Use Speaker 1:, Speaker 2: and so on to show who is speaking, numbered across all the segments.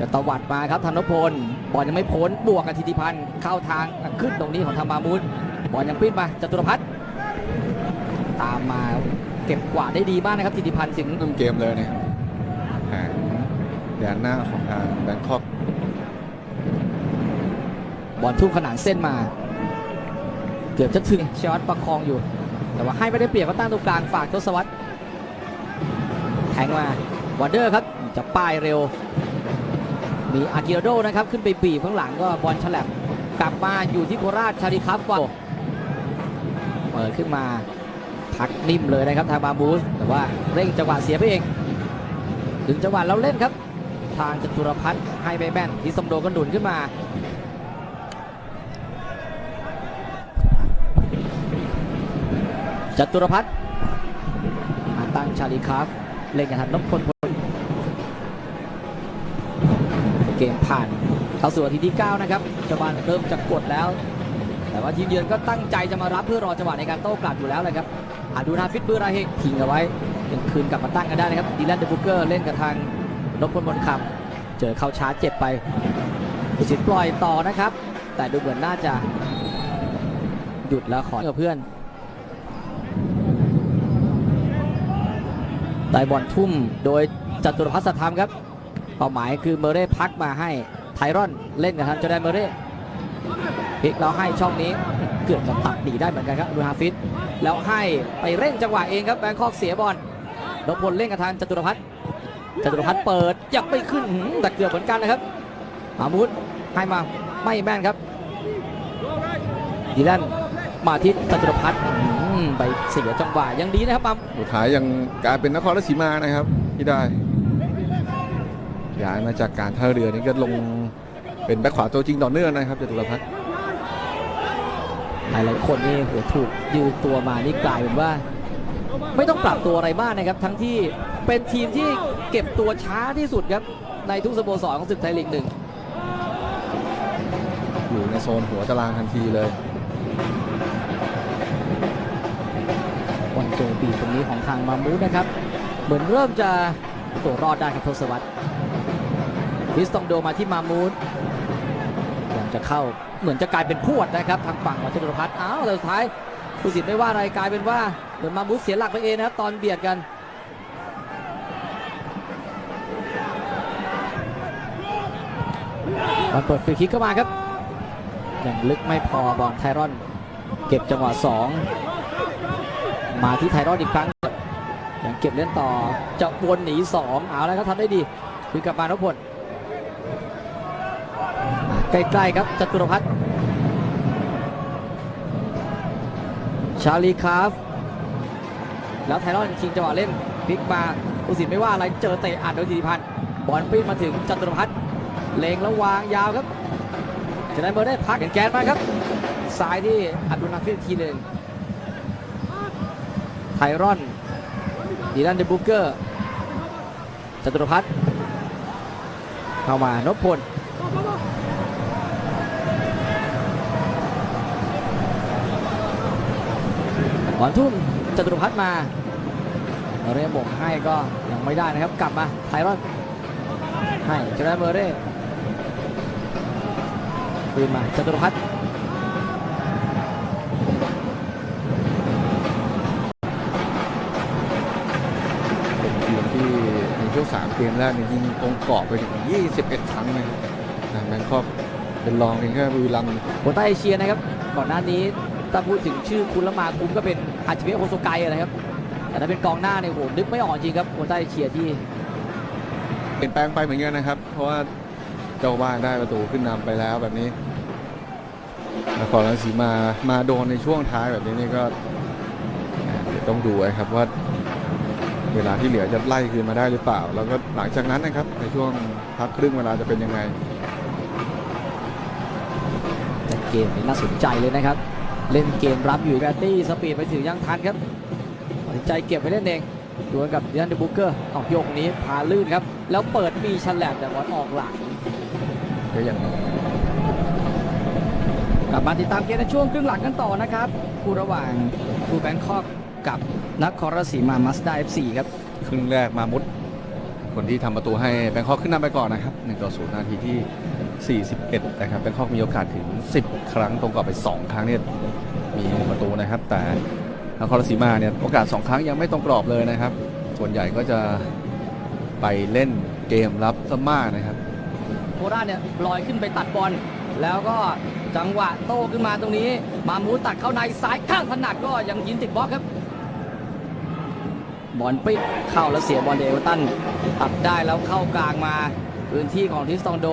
Speaker 1: จะตวัดมาครับธนพลบอลยังไม่พ้นบวกกับธิติพันธ์เข้าทางขึ้นตรงนี้ของธรรมามุนบอลยังปิ้นมาจตุรพัฒน์ตามมาเก็บกวาดได้ดีมากนะครับธิติพันธ์ถึง
Speaker 2: เริ่มเกมเลยนะครับแผนแดนหน้าของทางแบงคอก
Speaker 1: บอลทุ่มขนานเส้นมา เกือบจะถึงเชวัตประคองอยู่ แต่ว่าให้ไม่ได้เปรียบก็ตั้งตรงกลางฝากทศวรรษแทงมาวันเดอร์ครับจะป้ายเร็ว มีอากิโรโดนะครับขึ้นไปบีบข้างหลังก็บอลฉลับกลับมาอยู่ที่โคราชชาริคับว่าเปิดขึ้นมาพักนิ่มเลยนะครับทางบาบูสแต่ว่าเร่งจังหวะเสียไปเอง ถึงจังหวะเราเล่นครับ ทางจตุรพัฒน์ให้ไปแม่นที่สมโดก็หนุนขึ้นมาจตุรพัฒน์ตั้งชาลีคาฟเล่นกันทันนพพลพล เกมผ่านเข้าสู่นาทีที่ 9 นะครับชาวบ้านเริ่มจะกดแล้ว แต่ว่าทีมเยือนก็ตั้งใจจะมารับเพื่อรอจังหวะในการโต้กลับอยู่แล้วเลยครับอาดูนาฟิตเบอร์ราเฮกทิ้งเอาไว้ยังคืนกลับมาตั้งกันได้นะครับดีแลนเดบุกเกอร์เล่นกับทางนพพลบนคำเจอเข้าชาร์จเจ็บไปผู้สินปล่อยต่อนะครับ แต่ดูเหมือนน่าจะหยุดแล้วขอเพื่อนได้บอลทุ่มโดยจัตุรพัฒน์สัทธรรมครับ เป้าหมายคือเมเร่พักมาให้ไทรอนเล่นกับทางจอแดนเมเร่พลิกแล้วให้ช่องนี้เกือบจะตัดหนีได้เหมือนกันครับดูฮาฟิตแล้วให้ไปเร่งจังหวะเองครับแบงคอกเสียบอลนพพลเล่นกับทางจตุรพัฒน์จตุรพัฒน์เปิดยังไม่ขึ้นแต่เกือบเหมือนกันนะครับมามุดให้มาไม่แม่นครับดีแลนมาที่จตุรพัฒน์ไปเสียจังหวะยังดีนะครับปั๊ม
Speaker 2: สุดท้ายยังกลายเป็นนครราชสีมานะครับที่ได้ ย้ายมาจากการท่าเรือนี่ก็ลงเป็นแบ็คขวาตัวจริงต่อเนื่องนะครับจตุรพัฒน์
Speaker 1: หลายๆคนนี่โหถูกยืนตัวมานี่กลายเป็นว่า ไม่ต้องปรับตัวอะไรมากนะครับ ทั้งที่เป็นทีมที่เก็บตัวช้าที่สุดครับ ในทุกสโมสรของศึกไทยลีกหนึ่ง
Speaker 2: อยู่ในโซนหัวตารางทันทีเลย
Speaker 1: บอลโจมตีตรงนี้ของทางมามูดนะครับ เหมือนเริ่มจะตัวรอดได้ครับทศวรรษ วิสตองโดมาที่มามูดยังจะเข้าเหมือนจะกลายเป็นพวดนะครับ ทางฝั่งของจตุรพัฒน์อ้าวแต่สุดท้ายผู้สินไม่ว่าอะไรกลายเป็นว่าเหมือนมามูดเสียหลักไปเองนะครับตอนเบียดกันบอลเปิดฟรีคิกเข้ามาครับยังลึกไม่พอบอลไทรอน เก็บจังหวะ2มาที่ไทรอนอีกครั้งยังเก็บเล่นต่อจะวนหนี2เอาแล้วครับทำได้ดีคือกลับมานพพล ใกล้ๆครับจตุรพัฒน์ชาลีคาฟ แล้วไทรอนชิงจังหวะเล่นพลิกมาผู้สินไม่ว่าอะไรเจอเตะอัดโดยธิติพันธ์บอลปิ้นมาถึงจตุรพัฒน์เลงแล้ววางยาวครับจะได้เบอร์ได้พักเห็นแกนมาครับซ้ายที่อับดุลนาฟิลทีหนึ่งไทรอนดีลันเดบุกเกอร์จตุรพัฒน์เข้ามานพพล บอลทุ่มจตุรพัฒน์มาเรย์บกให้ก็ยังไม่ได้นะครับ กลับมาไทรอนให้จะได้เบอร์เร่คืนมาจตุรพัฒน์
Speaker 2: เป็นทีมที่ในช่วง3เกมแรกเนี่ยยิงตรงกรอบไปถึง 21 ครั้งนะครับทางแบงคอกเป็นรองเพียงแค่บุรีรัมย์
Speaker 1: โควต้าเอเชียนะครับ ก่อนหน้านี้ ถ้าพูดถึงชื่อคุณละมาคุ้มก็เป็นอาชิเมะโฮโซไกะนะครับ แต่ถ้าเป็นกองหน้าเนี่ยโหนึกไม่ออกจริงครับโควต้าเอเชียที่
Speaker 2: เปลี่ยนแปลงไปเหมือนกันนะครับ เพราะว่าเจ้าบ้านได้ประตูขึ้นนำไปแล้วแบบนี้นครราชสีมามาโดนในช่วงท้ายแบบนี้นี่ก็อ่าเดี๋ยวต้องดูนะครับว่าเวลาที่เหลือจะไล่คืนมาได้หรือเปล่า แล้วก็หลังจากนั้นนะครับ ในช่วงพักครึ่งเวลาจะเป็นยังไง
Speaker 1: แต่เกมนี้น่าสนใจเลยนะครับ เล่นเกมรับอยู่แบตตี้สปีดไปถึงยังทันครับตัดใจเก็บไปเล่นเองดวลกับเดียนเดบุกเกอร์ออกโยกนี้พาลื่นครับ แล้วเปิดมีฉลับแต่บอลออกหลัง
Speaker 2: ก็ยัง
Speaker 1: กลับมาติดตามเกมในช่วงครึ่งหลังกันต่อนะครับคู่ระหว่างคู่แบงคอกกับนักครราชสีมามาสด้าเอฟซีครับ
Speaker 2: ครึ่งแรกมามุดคนที่ทำประตูให้แบงคอกขึ้นนำไปก่อนนะครับ1ต่อ0นาทีที่ 41 นะครับแบงคอกมีโอกาสถึง 10 ครั้งตรงกับไป 2 ครั้งเนี่ยมีประตูนะครับ แต่นครราชสีมาเนี่ยโอกาส 2 ครั้งยังไม่ตรงกรอบเลยนะครับ ส่วนใหญ่ก็จะไปเล่นเกมรับซะมากนะครับ
Speaker 1: โคราชเนี่ยลอยขึ้นไปตัดบอลแล้วก็จังหวะโต้ขึ้นมาตรงนี้ มามูตัดเข้าในซ้ายข้างถนัดก็ยังยิงติดบล็อกครับบอลปิดเข้าแล้วเสียบอลเดลตันตัดได้แล้วเข้ากลางมาพื้นที่ของทิสตองโด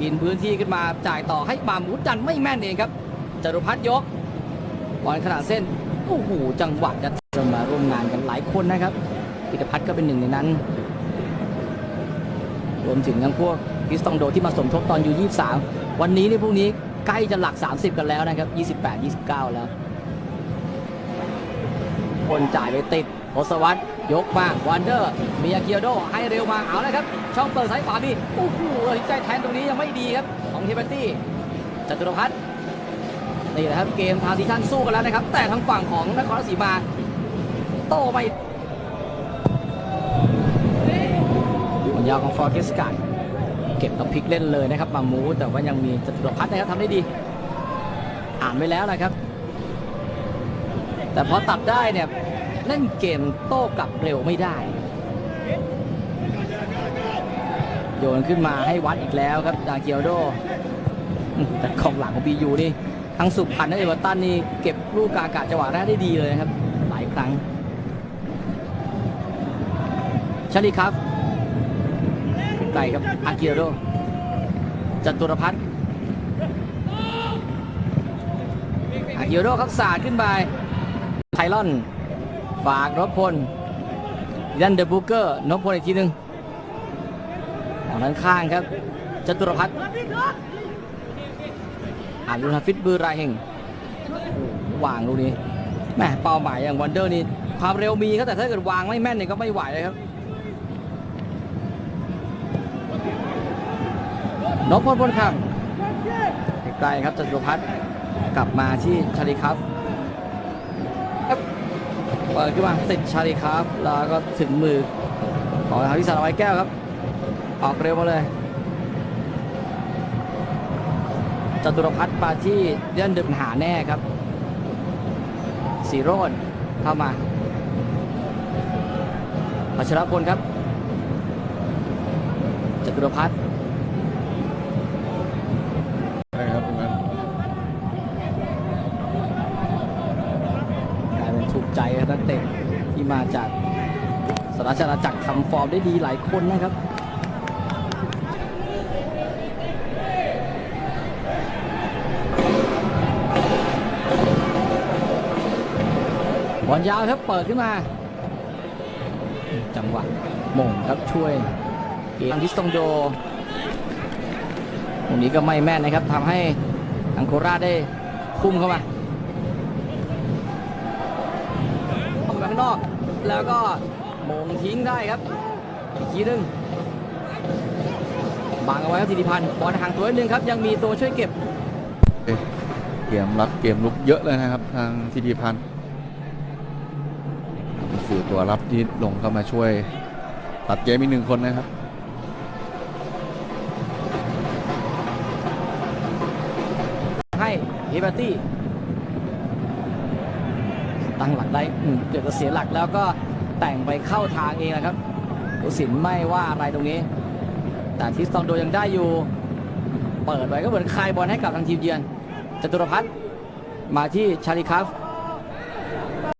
Speaker 1: กินพื้นที่ขึ้นมาจ่ายต่อให้มามูดันไม่แม่นเองครับจรุพัฒน์ยกบอลขนาดเส้นโอ้โหจังหวะจะจะมาร่วมงานกันหลายคนนะครับพิธพัฒน์ก็เป็นหนึ่งในนั้น รวมถึงทั้งพวกพิสตองโดที่มาสมทบตอนอยู่23 วันนี้นี่พวกนี้ใกล้จะหลัก 30 กันแล้วนะครับ 28 29 แล้ว คนจ่ายไปติดโอสวัต ยกมาวันเดอร์มีอาเกียโดให้เร็วมาเอาแล้วครับ ช่องเปิดซ้ายขวามีโอ้โหตัดใจแทนตรงนี้ยังไม่ดีครับ ของเทเบตตี้จตุรพัฒน์นี่แหละครับเกมทางที่ท่านสู้กันแล้วนะครับ แต่ทางฝั่งของนครศรีมา โต้ไม่บอลยาวของฟอร์เกสการ์ดเก็บกับพลิกเล่นเลยนะครับมามูแต่ว่ายังมีจตุรพัฒน์นะครับทำได้ดี อ่านไว้แล้วนะครับ แต่พอตัดได้เนี่ย เล่นเกมโต้กลับเร็วไม่ได้ โยนขึ้นมาให้วัดอีกแล้วครับดาเกียวโดแต่ของหลังของบียูนี่ทั้งสุพรรณและเอเวอร์ตันนี่เก็บลูกกากาจังหวะแรกได้ดีเลยครับ หลายครั้งชาลีครับไกลครับอาเกียวโดจัตุรพัฒน์อาเกียวโดครับสาดขึ้นไปไทลอน ฝากรบพลยันเดอร์บูเกอร์นพพลอีกทีหนึ่งออกด้านข้างครับจตุรพัฒน์อารุณฟิตบือรายเฮงวางลูกนี้แหมเป้าหมายอย่างวันเดอร์นี่ความเร็วมีครับแต่ถ้าเกิดวางไม่แม่นเนี่ยก็ไม่ไหวเลยครับนพพลพลคำไกลครับจตุรพัฒน์กลับมาที่ชาลิคัฟ เปิดขึ้นมาติดชาลีครับ แล้วก็ถึงมือของทางพิสารไว้แก้วครับ ออกเร็วมาเลยจตุรพัฒน์มาที่เล่นดึมหาแน่ครับสีโรดเข้ามาพัชรพลครับจตุรพัฒน์
Speaker 2: ใช่ครับตรงนั้น
Speaker 1: กลายเป็นถูกใจครับนักเตะที่ มาจากสราชอาณาจักรทำฟอร์มได้ดีหลายคนนะครับบอลยาวครับเปิดขึ้นมา จังหวะหม่งครับช่วยเกมทิสตองโดตรงนี้ก็ไม่แม่นนะครับทำให้อังโคราได้พุ่งเข้ามาออกไปข้างนอก แล้วก็โมงทิ้งได้ครับ อีกทีหนึงบังเอาไว้ครับธิติพันธ์บอลห่างตัวนิดนึงครับ ยังมีตัวช่วยเก็บ
Speaker 2: เกมรับเกมลุกเยอะเลยนะครับ ทางทีดีพันธ์สื่อตัวรับที่ลงเข้ามาช่วยตัดเกมอีกหนึ่งคนนะครับ
Speaker 1: ให้เฮเบอร์ตี้ ตั้งหลักได้เกือบจะเสียหลักแล้วก็แต่งไปเข้าทางเองนะครับผู้สินไม่ว่าอะไรตรงนี้ แต่ทิสตองโดยังได้อยู่ เปิดไว้ก็เหมือนคายบอลให้กับทางทีมเยือนจตุรพัฒน์มาที่ชาลิคัฟ